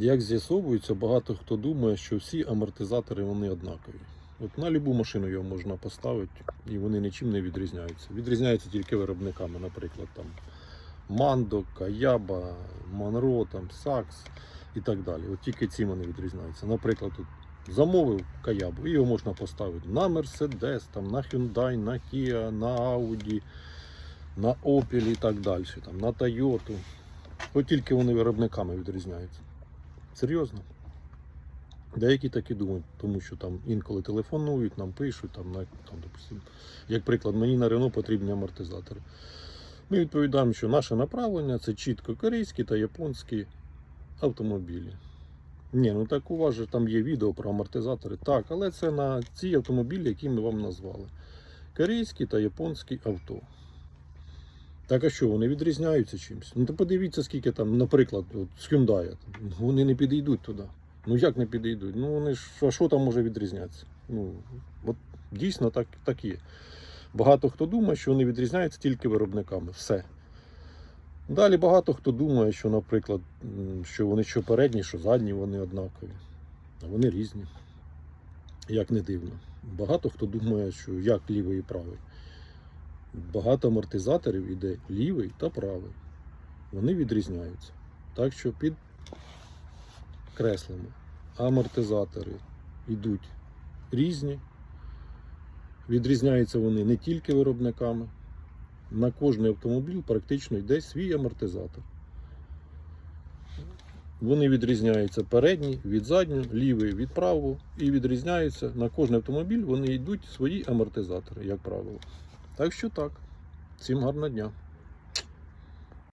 Як з'ясовується, багато хто думає, що всі амортизатори вони однакові. От на будь-яку машину його можна поставити, і вони нічим не відрізняються. Відрізняються тільки виробниками, наприклад, там Мандо, Каяба, Монро, там, Сакс і так далі. От тільки ці вони відрізняються. Наприклад, тут замовив Каябу, і його можна поставити на Mercedes, там, на Hyundai, на Kia, на Audi, на Opel і так далі, там, на Toyota. От тільки вони виробниками відрізняються. Серйозно. Деякі так і думають, тому що там інколи телефонують, нам пишуть, там, там, допустим, як приклад, мені на Рено потрібні амортизатори. Ми відповідаємо, що наше направлення це чітко корейські та японські автомобілі. Ні, ну так у вас же там є відео про амортизатори. Так, але це на ці автомобілі, які ми вам назвали. Корейські та японські авто. Так а що, вони відрізняються чимось? Ну то подивіться, скільки там, наприклад, от, з Hyundai. Вони не підійдуть туди. Ну як не підійдуть? Ну вони ж а що там може відрізнятися? Ну, от дійсно так, так є. Багато хто думає, що вони відрізняються тільки виробниками. Все. Далі багато хто думає, що, наприклад, що вони що передні, що задні, вони однакові. А вони різні. Як не дивно. Багато хто думає, що як лівий і правий. Багато амортизаторів іде лівий та правий. Вони відрізняються. Так що підкреслимо. Амортизатори йдуть різні. Відрізняються вони не тільки виробниками. На кожний автомобіль практично йде свій амортизатор. Вони відрізняються передній від заднього, лівий від правого і відрізняються на кожний автомобіль. Вони йдуть свої амортизатори, як правило. Так що так. Всім гарного дня.